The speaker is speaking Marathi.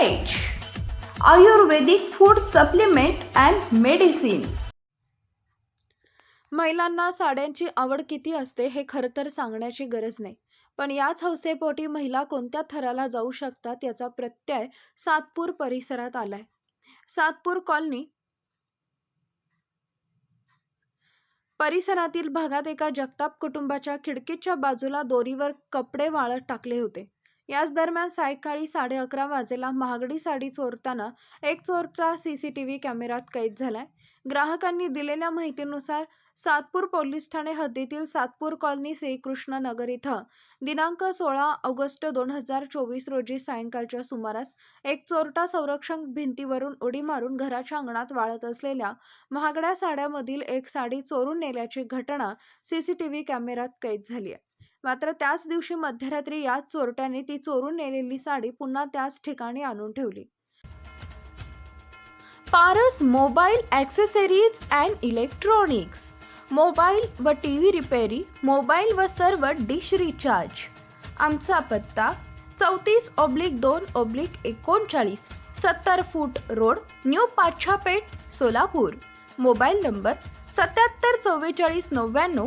Ayurvedic food supplement and medicine महिलांना साड्यांची आवड किती असते हे खरं तर सांगण्याची गरज नाही. पण याच हौसेपोटी महिला कोणत्या थराला जाऊ शकतात याचा प्रत्यय सातपूर परिसरात आलाय. सातपूर कॉलनी. परिसरातील भागात एका जगताप कुटुंबाच्या खिडकीच्या बाजूला दोरीवर कपडे वाळत टाकले होते. याच दरम्यान सायंकाळी साडे अकरा वाजेला महागडी साडी चोरताना एक चोरचा सी सी टी व्ही कॅमेऱ्यात कैद झालाय. ग्राहकांनी दिलेल्या माहितीनुसार सातपूर पोलीस ठाणे हद्दीतील सातपूर कॉलनी श्रीकृष्ण नगर इथं दिनांक सोळा ऑगस्ट दोन हजार चोवीस रोजी सायंकाळच्या सुमारास एक चोरटा संरक्षण भिंतीवरून उडी मारून घराच्या अंगणात वाळत असलेल्या महागड्या साड्यामधील एक साडी चोरून नेल्याची घटना सी सी टी व्ही कॅमेऱ्यात कैद झाली आहे. मात्र त्याच दिवशी मध्यरात्री याच चोरट्याने ती चोरून नेलेली साडी पुन्हा त्याच ठिकाणी आणून ठेवली. Paras mobile accessories and electronics. Mobile व टी व्ही रिपेरी मोबाईल व सर्व डिश रिचार्ज. आमचा पत्ता चौतीस ऑब्लिक दोन ऑब्लिक एकोणचाळीस सत्तर foot road new Pachhapeth Solapur. Mobile number सत्याहत्तर चव्वेचाळीस नव्याण्णव